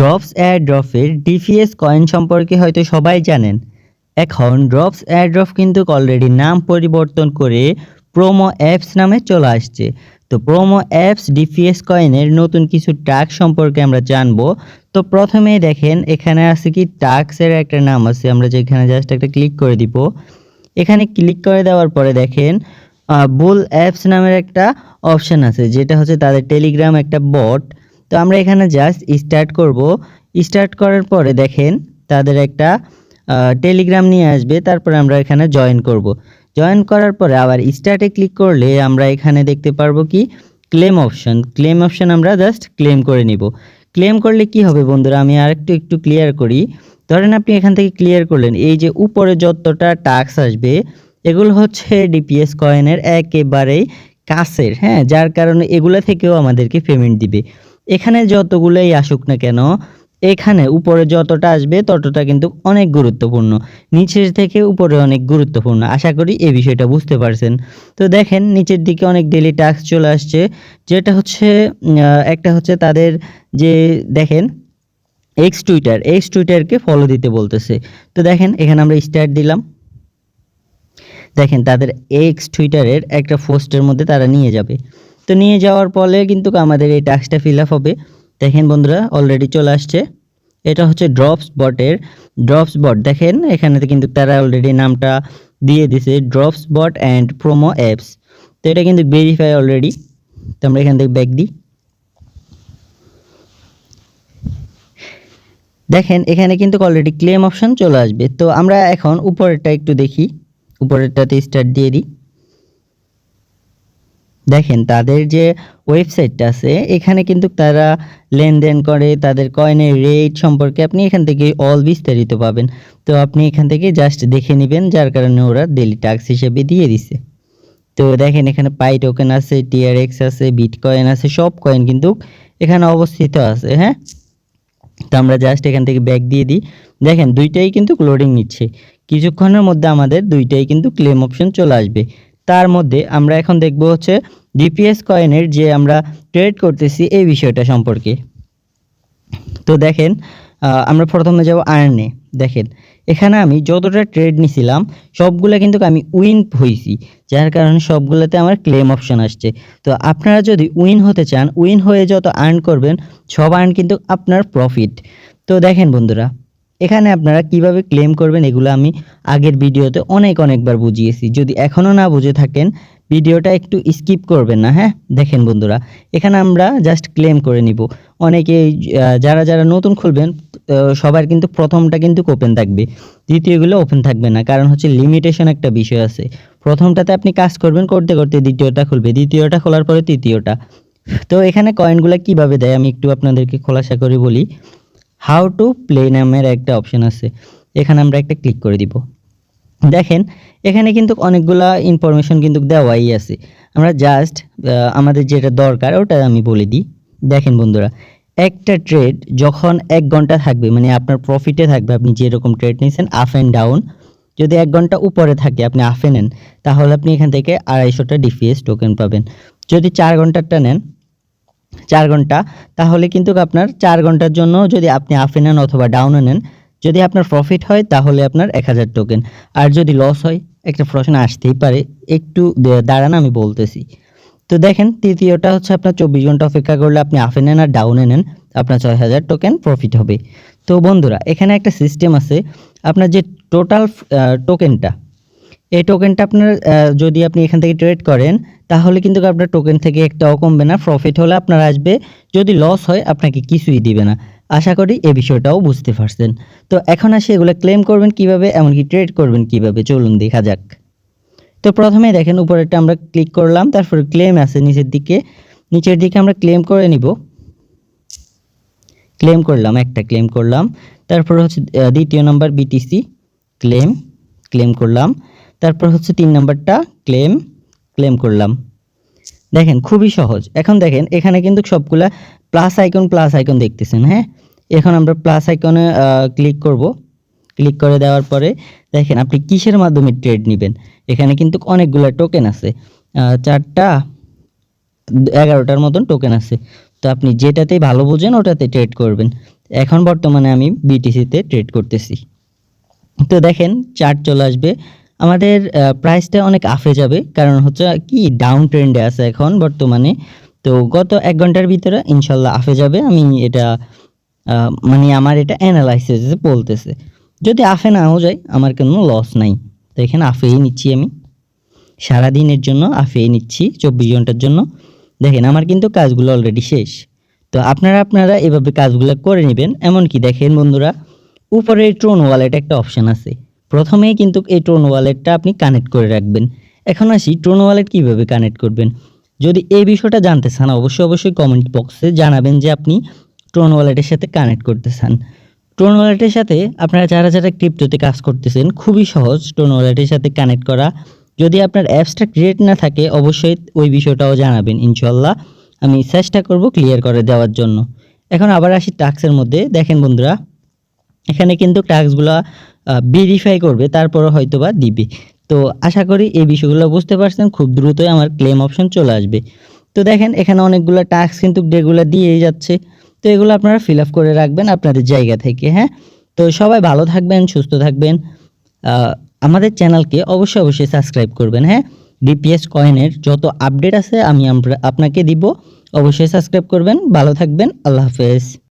Drops এয়ারড্রপের DPS coin সম্পর্কে হয়তো সবাই জানেন। এখন ড্রপস এয়ারড্রপ কিন্তু অলরেডি নাম পরিবর্তন করে প্রোমো অ্যাপস নামে চলে আসছে। তো প্রোমো অ্যাপস ডিফিএস কয়েনের নতুন কিছু টাস্ক সম্পর্কে আমরা জানব। তো প্রথমেই দেখেন, এখানে আছে কি টাস্কের একটা নাম আছে, আমরা যেখানে জাস্ট একটা ক্লিক করে দিব। এখানে ক্লিক করে দেওয়ার পরে দেখেন বুল অ্যাপস নামের একটা অপশন আছে, যেটা হচ্ছে তাদের টেলিগ্রাম একটা বট তো আমরা এখানে জাস্ট স্টার্ট করব। স্টার্ট করার পরে দেখেন তাদের একটা টেলিগ্রাম নিয়ে আসবে, তারপরে আমরা এখানে জয়েন করব। জয়েন করার পরে আবার স্টার্টে ক্লিক করলে আমরা এখানে দেখতে পারব কি? ক্লেম অপশন ক্লেম অপশন আমরা জাস্ট ক্লেম করে নিব। ক্লেম করলে কি হবে বন্ধুরা? আমি আরেকটু, একটু ক্লিয়ার করি। ধরেন আপনি এখান থেকে ক্লিয়ার করলেন, এই যে উপরে যতটা টাস্ক আসবে, এগুলো হচ্ছে ডিপিএস কয়েনের একেবারেই কাছের হ্যাঁ? যার কারণে এগুলো থেকেও আমাদেরকে পেমেন্ট দিবে। এখানে যতগুলোই আসুক না কেন, এখানে উপরে যতটা আসবে ততটা কিন্তু অনেক গুরুত্বপূর্ণ। নিচের থেকে উপরে অনেক গুরুত্বপূর্ণ। আশা করি এই বিষয়টা বুঝতে পারছেন। তো দেখেন, নিচের দিকে অনেক ডেলি টাস্ক চলে আসছে, যেটা হচ্ছে একটা হচ্ছে তাদের যে, দেখেন এক্স টুইটার এক্স টুইটারকে ফলো দিতে বলতেছে। তো দেখেন, এখানে আমরা স্টার্ট দিলাম। দেখেন, তাদের এক্স টুইটারের একটা পোস্টের মধ্যে তারা নিয়ে যাবে। তো নিয়ে যাওয়ার ফলে কিন্তু আমাদের এই টাস্কটা ফিল আপ হবে। দেখেন বন্ধুরা অলরেডি চলে আসছে। এটা হচ্ছে ড্রপস বটের ড্রপস বট দেখেন, এখানে কিন্তু তারা অলরেডি নামটা দিয়ে দিছে drops bot and promo apps তো এটা কিন্তু ভেরিফাই অলরেডি তো আমরা এখান থেকে ব্যাক দিই। দেখেন, এখানে কিন্তু অলরেডি ক্লেম অপশন চলে আসবে। তো আমরা এখন উপরেরটা একটু দেখি। উপরেরটাতে স্টার্ট দিয়ে দিই। দেখেন তাদের যে ওয়েবসাইটটা আছে, এখানে কিন্তু তারা লেনদেন করে, তাদের কয়েনের রেট সম্পর্কে আপনি এখান থেকে অল বিস্তারিত পাবেন। তো আপনি এখান থেকে জাস্ট দেখে নেবেন, যার কারণে ওরা ডেলি টাক্স হিসেবে দিয়ে দিছে। তো দেখেন এখানে পাই টোকেন আছে টিআরএক্স আছে বিটকয়েন আছে, সব কয়েন কিন্তু এখানে অবস্থিত আছে হ্যাঁ? তো আমরা জাস্ট এখান থেকে ব্যাক দিয়ে দিই। দেখেন দুইটাই কিন্তু লোডিং নিচ্ছে। কিছুক্ষণের মধ্যে আমাদের দুইটাই কিন্তু ক্লেম অপশন চলে আসবে। তার মধ্যে আমরা এখন দেখব হচ্ছে ডিপিএস কয়েনের যে আমরা ট্রেড করতেছি এই বিষয়টা সম্পর্কে। তো দেখেন আমরা প্রথমে যাব আর্নে দেখেন, এখানে আমি যতটা ট্রেড নিছিলাম, সবগুলো কিন্তু আমি উইন হয়েছি যার কারণে সবগুলোতে আমার ক্লেম অপশন আসছে। তো আপনারা যদি উইন হতে চান উইন হয়ে যত আর্ন করবেন, সব আর্ন কিন্তু আপনার প্রফিট তো দেখেন বন্ধুরা এখানে আপনারা কীভাবে ক্লেম করবেন এগুলো আমি আগের ভিডিওতে অনেক অনেকবার বুঝিয়েছি। যদি এখনও না বুঝে থাকেন, ভিডিওটা একটু স্কিপ করবেন না হ্যাঁ? দেখেন বন্ধুরা, এখানে আমরা জাস্ট ক্লেম করে নিব। অনেকে যারা যারা নতুন খুলবেন সবার কিন্তু প্রথমটা কিন্তু ওপেন থাকবে। দ্বিতীয়গুলো ওপেন থাকবে না, কারণ হচ্ছে লিমিটেশন একটা বিষয় আছে। প্রথমটাতে আপনি কাজ করবেন, করতে করতে দ্বিতীয়টা খুলবে। দ্বিতীয়টা খোলার পরে তৃতীয়টা। তো এখানে কয়েনগুলো কীভাবে দেয় আমি একটু আপনাদেরকে খোলাসা করে বলি। হাউ টু প্লে নামের একটা অপশন আছে। এখানে আমরা একটা ক্লিক করে দিব। দেখেন, এখানে কিন্তু অনেকগুলা ইনফরমেশন কিন্তু দেওয়াই আছে। আমরা জাস্ট আমাদের যেটা দরকার, ওটা আমি বলে দিই। দেখেন বন্ধুরা, একটা ট্রেড যখন এক ঘণ্টা থাকবে মানে আপনার প্রফিটে থাকবে, আপনি যেরকম ট্রেড নিয়েছেন আপ অ্যান্ড ডাউন যদি এক ঘণ্টা উপরে থাকে, আপনি আপে নেন, তাহলে আপনি এখান থেকে আড়াইশোটা ডিপিএস টোকেন পাবেন। যদি চার ঘন্টারটা নেন চার ঘণ্টা, তাহলে কিন্তু আপনার চার ঘণ্টার জন্য যদি আপনি আপে নেন অথবা ডাউনে নেন, যদি আপনার প্রফিট হয় তাহলে আপনার এক হাজার টোকেন আর যদি লস হয়, একটা প্রশ্ন আসতেই পারে, একটু দাঁড়ান আমি বলতেছি। তো দেখেন, তৃতীয়টা হচ্ছে আপনার চব্বিশ ঘণ্টা অপেক্ষা করলে আপনি আপে নেন আর ডাউনে নেন, আপনার ছয় হাজার টোকেন প্রফিট হবে। তো বন্ধুরা, এখানে একটা সিস্টেম আছে, আপনার যে টোটাল টোকেনটা এই টোকেনটা আপনার যদি আপনি এখান থেকে ট্রেড করেন, তাহলে কিন্তু আপনার টোকেন থেকে একটাও কমবে না প্রফিট হলে আপনার আসবে, যদি লস হয়, আপনাকে কিছুই দিবে না। আশা করি এই বিষয়টাও বুঝতে পারছেন। তো এখন আসি, এগুলো ক্লেম করবেন কীভাবে, এমনকি ট্রেড করবেন কীভাবে, চলুন দেখা যাক। তো প্রথমে দেখেন, উপরেরটা আমরা ক্লিক করলাম, তারপরে ক্লেম আছে নিচের দিকে। নিচের দিকে আমরা ক্লেম করে নিব। ক্লেম করলাম, একটা ক্লেম করলাম। তারপর হচ্ছে দ্বিতীয় নাম্বার বিটিসি ক্লেম ক্লেম করলাম। তারপর হচ্ছে তিন নাম্বারটা ক্লেম ক্লেম করলাম। দেখেন, খুবই সহজ। এখন দেখেন, এখানে কিন্তু সবগুলা প্লাস আইকন প্লাস আইকন দেখতেছেন হ্যাঁ? এখন আমরা প্লাস আইকনে ক্লিক করব। ক্লিক করে দেওয়ার পরে দেখেন, আপনি কিসের মাধ্যমে ট্রেড নেবেন? এখানে কিন্তু অনেকগুলো টোকেন আছে। চারটা, এগারোটার মতন টোকেন আছে। তো আপনি যেটাতেই ভালো বোঝেন, ওটাতে ট্রেড করবেন। এখন বর্তমানে আমি বিটিসিতে ট্রেড করতেছি। তো দেখেন চার্ট চলে আসবে। আমাদের প্রাইসটা অনেক আফে যাবে। কারণ হচ্ছে কি ডাউন ট্রেন্ডে আছে এখন বর্তমানে। তো গত এক ঘণ্টার ভিতরে ইনশাল্লাহ আফে যাবে। আমি এটা মানে আমার এটা অ্যানালাইসিসে বলতেছে। যদি আফে নাও যায়, আমার কোনো লস নাই। তো এখানে আফেই নিচ্ছি আমি। সারাদিনের জন্য আফেই নিচ্ছি, চব্বিশ ঘণ্টার জন্য। দেখেন, আমার কিন্তু কাজগুলো অলরেডি শেষ। তো আপনারা আপনারা এভাবে কাজগুলো করে নেবেন। এমনকি দেখেন বন্ধুরা উপরে ট্রোন ওয়ালেট একটা অপশান আছে। প্রথমেই কিন্তু এই ট্রোন ওয়ালেটটা আপনি কানেক্ট করে রাখবেন। এখন আসি ট্রোন ওয়ালেট কীভাবে কানেক্ট করবেন। যদি এই বিষয়টা জানতে চান, অবশ্যই অবশ্যই কমেন্ট বক্সে জানাবেন যে আপনি ট্রোন ওয়ালেটের সাথে কানেক্ট করতে চান। ট্রোন ওয়ালেটের সাথে আপনারা যারা যারা ক্রিপ্টোতে কাজ করতেছেন, খুবই সহজ ট্রোন ওয়ালেটের সাথে কানেক্ট করা। যদি আপনার অ্যাপসটা ক্রিয়েট না থাকে, অবশ্যই ওই বিষয়টাও জানাবেন ইনশাল্লাহ আমি চেষ্টা করব ক্লিয়ার করে দেওয়ার জন্য। এখন আবার আসি টাক্সের মধ্যে। দেখেন বন্ধুরা, এখানে কিন্তু টাস্কগুলো ভেরিফাই করবে তারপরে হয়তো বা দিবে। তো আশা করি এই বিষয়গুলো বুঝতে পারছেন, খুব দ্রুতই আমার ক্লেম অপশন চলে আসবে। তো দেখেন, এখানে অনেকগুলো টাস্ক কিন্তু রেগুলার দিয়েই যাচ্ছে। তো এগুলো আপনারা ফিল আপ করে রাখবেন আপনাদের জায়গা থেকে হ্যাঁ? তো সবাই ভালো থাকবেন, সুস্থ থাকবেন। আমাদের চ্যানেলকে অবশ্যই অবশ্যই সাবস্ক্রাইব করবেন হ্যাঁ? ডিপিএস কয়েনের যত আপডেট আছে আমি আপনাকে দিব। অবশ্যই সাবস্ক্রাইব করবেন, ভালো থাকবেন, আল্লাহ হাফেজ।